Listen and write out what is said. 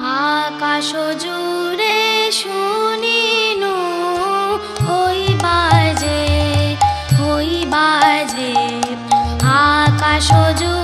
আকাশ জুড়ে শুনিনু ওই বাজে ওই বাজে। আকাশ জুড়ে